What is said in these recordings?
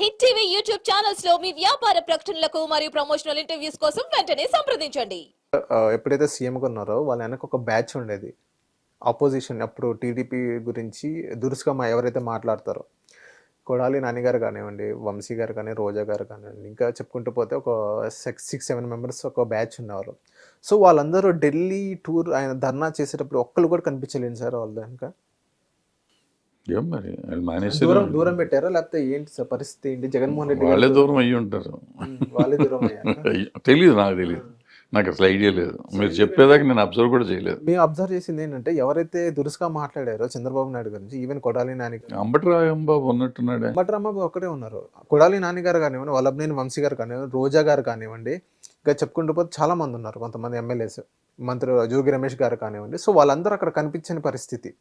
Hit TV YouTube ఛానల్స్లో మీ వ్యాపార ప్రకటనలకు మరియు ప్రమోషనల్ ఇంటర్వ్యూస్ కోసం వెంటనే సంప్రదించండి. ఎప్పుడైతే సీఎంగా ఉన్నారో వాళ్ళ వెనక ఒక బ్యాచ్ ఉండేది. ఆపోజిషన్ అప్పుడు టీడీపీ గురించి దురుసుగా మా ఎవరైతే మాట్లాడతారో కొడాలి నానిగారు కానివ్వండి వంశీ గారు కానీ రోజా గారు కానివ్వండి ఇంకా చెప్పుకుంటూ పోతే ఒక సిక్స్ సిక్స్ సెవెన్ మెంబర్స్ ఒక బ్యాచ్ ఉన్నారు సో వాళ్ళందరూ ఢిల్లీ టూర్ ఆయన ధర్నా చేసేటప్పుడు ఒక్కరు కూడా కనిపించలేను సార్ వాళ్ళు వెనక. ఏం మరి? మానేసి దూరం దూరం పెట్టారా? లేకపోతే ఏంటి సార్ పరిస్థితి? ఏంటి? జగన్మోహన్ రెడ్డి వాళ్ళే దూరం అయ్యి ఉంటారు. వాళ్ళే దూరం తెలియదు నాకు తెలియదు నాకు అసలు ఐడియా లేదు. మీరు చెప్పేదాకా నేను అబ్జర్వ్ కూడా చేయలేదు. మేము అబ్జర్వ్ చేసింది ఏంటంటే ఎవరైతే దురుసుగా మాట్లాడారో చంద్రబాబు నాయుడు గురించి ఈవెన్ కొడాలి నాని అంబటరాయంబాబు ఉన్నట్టున్నాడే. బట్ రాంబాబు ఒక్కడే ఉన్నారు. కొడాలి నాని గారు కానివ్వండి వల్లభనేని వంశీ గారు కానివ్వండి రోజా గారు కానివ్వండి ఇంకా చెప్పుకుంటూ పోతే చాలా మంది ఉన్నారు కొంతమంది ఎమ్మెల్యేస్ మంత్రి జోగి రమేష్ గారు కానివ్వండి. సో వాళ్ళందరూ అక్కడ కనిపించని పరిస్థితి.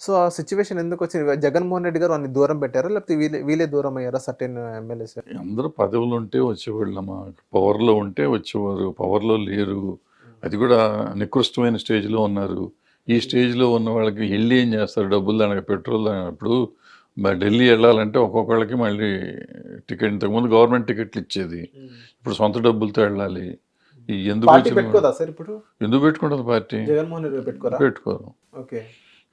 సో ఆ సిచ్యువేషన్ ఎందుకు వచ్చింది? జగన్మోహన్ రెడ్డి గారు అన్ని దూరం పెట్టారా? లేకపోతే వీళ్ళే వీళ్ళే దూరం అయ్యారా సర్టెన్ ఎమ్మెల్యేస్ అందరూ పదవులు ఉంటే వచ్చేవాళ్ళమ్మా పవర్లో ఉంటే వచ్చేవారు. పవర్లో లేరు. అది కూడా నికృష్టమైన స్టేజ్లో ఉన్నారు. ఈ స్టేజ్లో ఉన్న వాళ్ళకి వెళ్ళి ఏం చేస్తారు? డబ్బులు దానికి పెట్రోల్ ఇప్పుడు మరి ఢిల్లీ వెళ్ళాలంటే ఒక్కొక్కళ్ళకి మళ్ళీ టికెట్ ఇంతకుముందు గవర్నమెంట్ టికెట్లు ఇచ్చేది. ఇప్పుడు సొంత డబ్బులతో వెళ్ళాలి. ఎందుకు పార్టీ వచ్చిన పెట్టుకోదా సార్ ఇప్పుడు? ఎందుకు పెట్టుకుంటుంది పార్టీ? జగన్మోహన్ రెడ్డి పెట్టుకోరా? పెట్టుకోరు. ఓకే.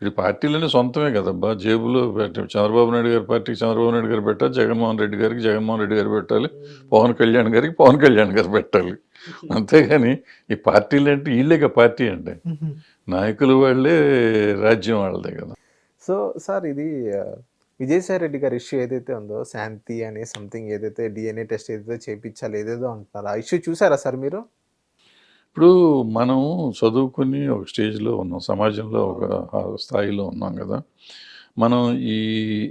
ఇది పార్టీలన్నీ సొంతమే కదబ్బా. జేబులో పెట్ట చంద్రబాబు నాయుడు గారి పార్టీకి చంద్రబాబు నాయుడు గారు పెట్టాలి జగన్మోహన్ రెడ్డి గారికి జగన్మోహన్ రెడ్డి గారు పెట్టాలి పవన్ కళ్యాణ్ గారికి పవన్ కళ్యాణ్ గారు పెట్టాలి. అంతేగాని ఈ పార్టీలు అంటే వీళ్ళే పార్టీ అంటే నాయకులు వాళ్ళే రాజ్యం వాళ్ళదే కదా. సో సార్ ఇది విజయసాయి రెడ్డి గారి ఇష్యూ ఏదైతే ఉందో శాంతి అనే సంథింగ్ ఏదైతే డిఎన్ఏ టెస్ట్ ఏదైతే చేయించాలి ఏదేదో అంటున్నారు? ఆ ఇష్యూ చూసారా సార్ మీరు? ఇప్పుడు మనం చదువుకుని ఒక స్టేజ్లో ఉన్నాం సమాజంలో ఒక స్థాయిలో ఉన్నాం కదా. మనం ఈ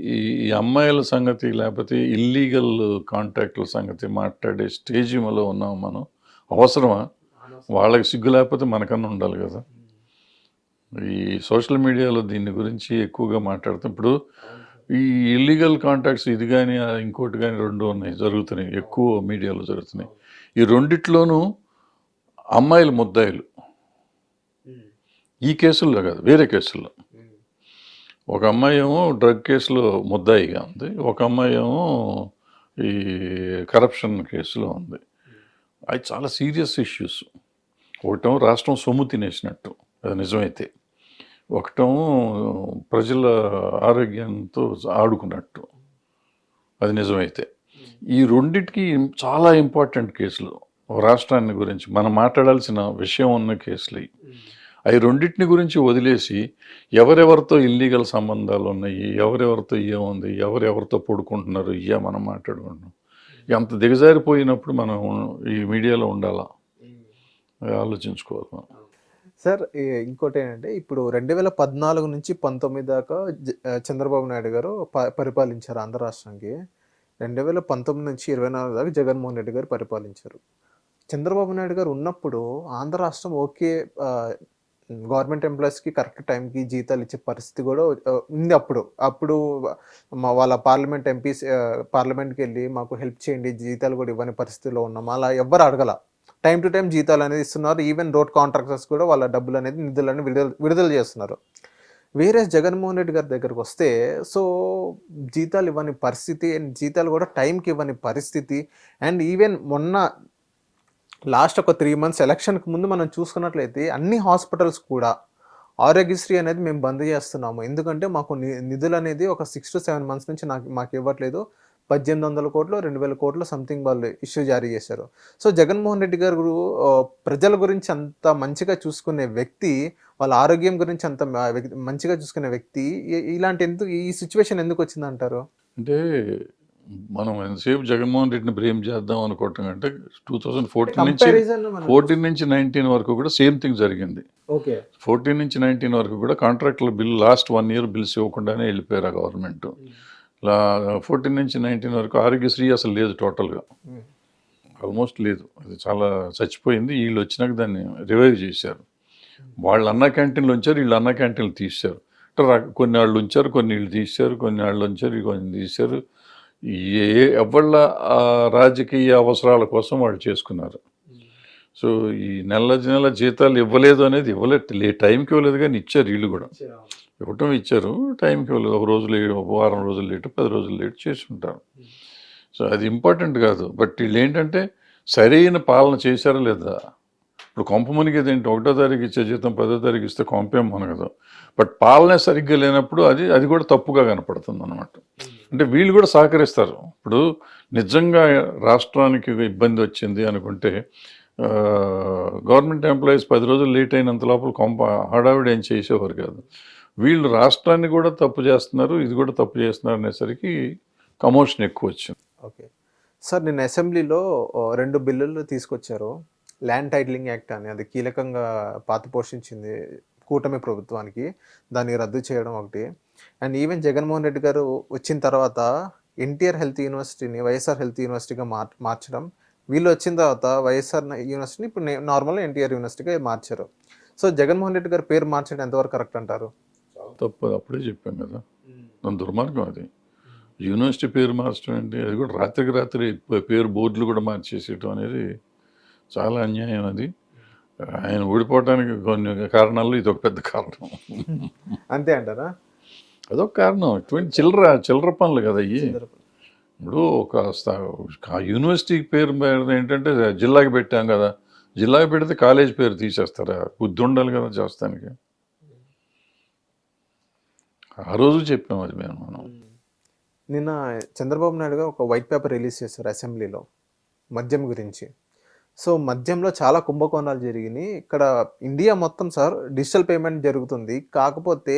ఈ- ఈ అమ్మాయిల సంగతి లేకపోతే ఇల్లీగల్ కాంటాక్ట్ల సంగతి మాట్లాడే స్టేజ్లో ఉన్నాం మనం. అవసరమా? వాళ్ళకి సిగ్గు లేకపోతే మనకన్నా ఉండాలి కదా. ఈ సోషల్ మీడియాలో దీని గురించి ఎక్కువగా మాట్లాడుతాం. ఇప్పుడు ఈ ఇల్లీగల్ కాంటాక్ట్స్ ఇది కానీ ఇంకోటి కానీ రెండు ఉన్నాయి జరుగుతున్నాయి. ఎక్కువ మీడియాలో జరుగుతున్నాయి. ఈ రెండిట్లోనూ అమ్మాయిలు ముద్దాయిలు. ఈ కేసుల్లో కాదు వేరే కేసుల్లో. ఒక అమ్మాయి ఏమో డ్రగ్ కేసులో ముద్దాయిగా ఉంది ఒక అమ్మాయి ఏమో ఈ కరప్షన్ కేసులో ఉంది. అవి చాలా సీరియస్ ఇష్యూస్. ఒకటం రాష్ట్రం సొమ్ము తినేసినట్టు అది నిజమైతే. ఒకటం ప్రజల ఆరోగ్యంతో ఆడుకున్నట్టు అది నిజమైతే. ఈ రెండిటికి చాలా ఇంపార్టెంట్ కేసులు. ఒక రాష్ట్రాన్ని గురించి మనం మాట్లాడాల్సిన విషయం ఉన్న కేసులు. అవి రెండింటిని గురించి వదిలేసి ఎవరెవరితో ఇల్లీగల్ సంబంధాలు ఉన్నాయి ఎవరెవరితో ఏముంది ఎవరెవరితో పడుకుంటున్నారు ఇయ్యా మనం మాట్లాడుకుంటున్నాం. ఎంత దిగజారిపోయినప్పుడు మనం ఈ మీడియాలో ఉండాలా? ఆలోచించుకోవాలి మనం. సార్ ఇంకోటి ఏంటంటే ఇప్పుడు రెండు వేల పద్నాలుగు నుంచి పంతొమ్మిది దాకా చంద్రబాబు నాయుడు గారు ప- పరిపాలించారు ఆంధ్ర రాష్ట్రానికి. రెండు వేల పంతొమ్మిది నుంచి ఇరవై నాలుగు దాకా జగన్మోహన్ రెడ్డి గారు పరిపాలించారు. చంద్రబాబు నాయుడు గారు ఉన్నప్పుడు ఆంధ్ర రాష్ట్రం ఓకే గవర్నమెంట్ ఎంప్లాయీస్కి కరెక్ట్ టైంకి జీతాలు ఇచ్చే పరిస్థితి కూడా ఉంది అప్పుడు. అప్పుడు మా వాళ్ళ పార్లమెంట్ ఎంపీస్ పార్లమెంట్కి వెళ్ళి మాకు హెల్ప్ చేయండి జీతాలు కూడా ఇవ్వని పరిస్థితిలో ఉన్నాం. అలా ఎవ్వరు అడగల. టైం టు టైం జీతాలు అనేది ఇస్తున్నారు. ఈవెన్ రోడ్ కాంట్రాక్టర్స్ కూడా వాళ్ళ డబ్బులు అనేది నిధులను విడుదల విడుదల చేస్తున్నారు. వేరే జగన్మోహన్ రెడ్డి గారి దగ్గరకు వస్తే సో జీతాలు ఇవ్వని పరిస్థితి అండ్ జీతాలు కూడా టైంకి ఇవ్వని పరిస్థితి అండ్ ఈవెన్ మొన్న లాస్ట్ ఒక త్రీ మంత్స్ ఎలక్షన్కి ముందు మనం చూసుకున్నట్లయితే అన్ని హాస్పిటల్స్ కూడా ఆరోగ్యశ్రీ అనేది మేము బంద్ చేస్తున్నాము. ఎందుకంటే మాకు ని- నిధులు అనేది ఒక సిక్స్ టు సెవెన్ మంత్స్ నుంచి నాకు మాకు ఇవ్వట్లేదు. పద్దెనిమిది వందల కోట్లు రెండు వేల కోట్లు సంథింగ్ వాళ్ళు ఇష్యూ జారీ చేశారు. సో జగన్మోహన్ రెడ్డి గారు ప్రజల గురించి అంత మంచిగా చూసుకునే వ్యక్తి వాళ్ళ ఆరోగ్యం గురించి అంత వ్యక్తి- మంచిగా చూసుకునే వ్యక్తి ఇలాంటి ఎందుకు ఈ సిచ్యువేషన్ ఎందుకు వచ్చిందంటారు? అంటే మనం ఎంతసేపు జగన్మోహన్ రెడ్డిని బ్లేమ్ చేద్దాం అనుకోవటం అంటే టూ థౌజండ్ ఫోర్టీన్ నుంచి ఫోర్టీన్ నుంచి నైన్టీన్ వరకు కూడా సేమ్ థింగ్ జరిగింది. ఫోర్టీన్ నుంచి నైన్టీన్ వరకు కూడా కాంట్రాక్టుల bill last one year bills ఇవ్వకుండానే వెళ్ళిపోయారు ఆ గవర్నమెంట్ ఫోర్టీన్ నుంచి నైన్టీన్ వరకు ఆరోగ్యశ్రీ అసలు లేదు టోటల్గా ఆల్మోస్ట్ లేదు. అది చాలా చచ్చిపోయింది. వీళ్ళు వచ్చినాక దాన్ని రివైవ్ చేశారు. వాళ్ళు అన్న క్యాంటీన్లు ఉంచారు వీళ్ళు అన్న క్యాంటీన్లు తీశారు. కొన్ని వాళ్ళు ఉంచారు కొన్ని వీళ్ళు తీశారు కొన్ని వాళ్ళు ఉంచారు కొన్ని తీశారు. ఏ ఎవళ్ళ రాజకీయ అవసరాల కోసం వాళ్ళు చేసుకున్నారు. సో ఈ నెల నెల జీతాలు ఇవ్వలేదు అనేది ఇవ్వలేదు. లే టైంకి ఇవ్వలేదు కానీ ఇచ్చారు వీళ్ళు కూడా. ఇవ్వటం ఇచ్చారు టైంకి ఇవ్వలేదు. ఒక రోజు లేట్ ఒక వారం రోజులు లేట్ పది రోజులు లేట్ చేసి ఉంటారు. సో అది ఇంపార్టెంట్ కాదు. బట్ వీళ్ళు ఏంటంటే సరైన పాలన చేశారా లేదా? ఇప్పుడు కొంపమునికి ఏంటి? ఒకటో తారీఖు ఇచ్చే జీతం పదో తారీఖు ఇస్తే కొంపేం మనగదు. బట్ పాలనే సరిగ్గా లేనప్పుడు అది అది కూడా తప్పుగా కనపడుతుంది అనమాట అంటే వీళ్ళు కూడా సహకరిస్తారు. ఇప్పుడు నిజంగా రాష్ట్రానికి ఇబ్బంది వచ్చింది అనుకుంటే గవర్నమెంట్ ఎంప్లాయీస్ పది రోజులు లేట్ అయినంత లోపల కొంప హడావిడి ఏం చేసేవారు కాదు. వీళ్ళు రాష్ట్రాన్ని కూడా తప్పు చేస్తున్నారు ఇది కూడా తప్పు చేస్తున్నారు అనేసరికి కమోషన్ ఎక్కువ వచ్చింది. ఓకే. సార్ నిన్న అసెంబ్లీలో రెండు బిల్లులు తీసుకొచ్చారు. ల్యాండ్ టైటిలింగ్ యాక్ట్ అని అది కీలకంగా పాత పోషించింది. కూటమి ప్రభుత్వానికి దాన్ని రద్దు చేయడం ఒకటి. అండ్ ఈవెన్ జగన్మోహన్ రెడ్డి గారు వచ్చిన తర్వాత ఎన్టీఆర్ హెల్త్ యూనివర్సిటీని వైఎస్ఆర్ హెల్త్ యూనివర్సిటీగా మార్ మార్చడం. వీళ్ళు వచ్చిన తర్వాత వైఎస్ఆర్ యూనివర్సిటీని ఇప్పుడు నార్మల్గా ఎన్టీఆర్ యూనివర్సిటీగా మార్చారు. సో జగన్మోహన్ రెడ్డి గారి పేరు మార్చడం ఎంతవరకు కరెక్ట్ అంటారు? తప్పు అప్పుడే చెప్పాం కదా. దాని దుర్మార్గం అది. యూనివర్సిటీ పేరు మార్చడం ఏంటి? అది కూడా రాత్రికి రాత్రి పేరు బోర్డులు కూడా మార్చేసేయటం అనేది చాలా అన్యాయం అది. ఆయన ఓడిపోవడానికి కొన్ని కారణాల్లో ఇది ఒక పెద్ద కారణం. అంతే అంటారా? అదొక కారణం. ఇటువంటి చిల్లర చిల్లర పనులు కదా అయ్యి ఇప్పుడు ఒక స్థా- ఆ యూనివర్సిటీ పేరు ఏంటంటే జిల్లాకి పెట్టాం కదా. జిల్లాకి పెడితే కాలేజ్ పేరు తీసేస్తారా? బుద్ధి ఉండాలి కదా చేస్తానికి. ఆ రోజు చెప్పాం అది మేము మనం. నిన్న చంద్రబాబు నాయుడు గారు ఒక వైట్ పేపర్ రిలీజ్ చేశారు అసెంబ్లీలో మద్యం గురించి. సో మధ్యంలో చాలా కుంభకోణాలు జరిగినాయి. ఇక్కడ ఇండియా మొత్తం సార్ డిజిటల్ పేమెంట్ జరుగుతుంది. కాకపోతే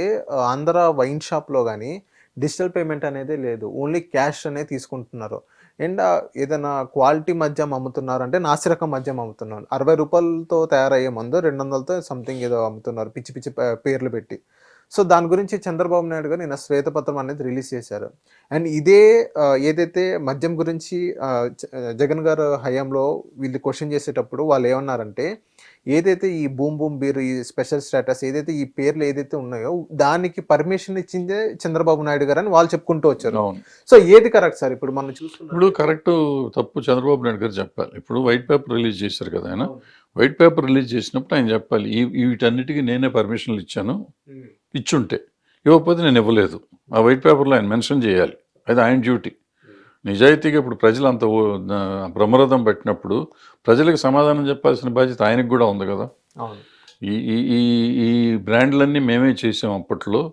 ఆంధ్ర వైన్ షాప్లో కానీ డిజిటల్ పేమెంట్ అనేది లేదు. ఓన్లీ క్యాష్ అనేది తీసుకుంటున్నారు. అండ్ ఏదైనా క్వాలిటీ మద్యం అమ్ముతున్నారు అంటే నాసిరకం మద్యం అమ్ముతున్నారు. అరవై రూపాయలతో తయారయ్యే మందు రెండు వందలతో సంథింగ్ ఏదో అమ్ముతున్నారు. పిచ్చి పిచ్చి పేర్లు పెట్టి. సో దాని గురించి చంద్రబాబు నాయుడు గారు నిన్న శ్వేతపత్రం అనేది రిలీజ్ చేశారు. అండ్ ఇదే ఏదైతే మద్యం గురించి జగన్ గారు హయాంలో వీళ్ళు క్వశ్చన్ చేసేటప్పుడు వాళ్ళు ఏమన్నారంటే ఏదైతే ఈ బూమ్ బూమ్ బీర్ ఈ స్పెషల్ స్టేటస్ ఏదైతే ఈ పేర్లు ఏదైతే ఉన్నాయో దానికి పర్మిషన్ ఇచ్చిందే చంద్రబాబు నాయుడు గారు అని వాళ్ళు చెప్పుకుంటూ వచ్చారు. సో ఏది కరెక్ట్ సార్? ఇప్పుడు మనం చూసుకున్నాం ఇప్పుడు కరెక్ట్ తప్పు చంద్రబాబు నాయుడు గారు చెప్పాలి. ఇప్పుడు వైట్ పేపర్ రిలీజ్ చేశారు కదా ఆయన. వైట్ పేపర్ రిలీజ్ చేసినప్పుడు ఆయన చెప్పాలి ఈ వీటన్నిటికీ నేనే పర్మిషన్లు ఇచ్చాను. ఇచ్చుంటే. ఇవ్వకపోతే నేను ఇవ్వలేదు. ఆ వైట్ పేపర్లో ఆయన మెన్షన్ చేయాలి. అది ఆయన డ్యూటీ. నిజాయితీగా ఇప్పుడు ప్రజలు అంత బ్రహ్మరథం పెట్టినప్పుడు ప్రజలకు సమాధానం చెప్పాల్సిన బాధ్యత ఆయనకు కూడా ఉంది కదా. ఈ ఈ ఈ ఈ బ్రాండ్లన్నీ మేమే చేసాం అప్పట్లో.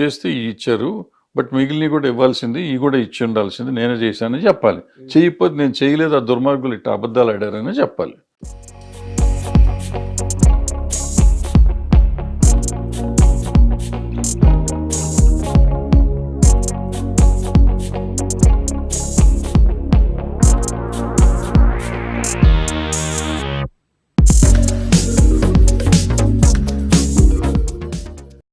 చేస్తే ఇవి ఇచ్చారు. బట్ మిగిలినవి కూడా ఇవ్వాల్సింది ఈ కూడా ఇచ్చి ఉండాల్సింది నేనే చేశానని చెప్పాలి. చేయకపోతే నేను చేయలేదు ఆ దుర్మార్గులు ఇట్లా అబద్ధాలు ఆడారని చెప్పాలి.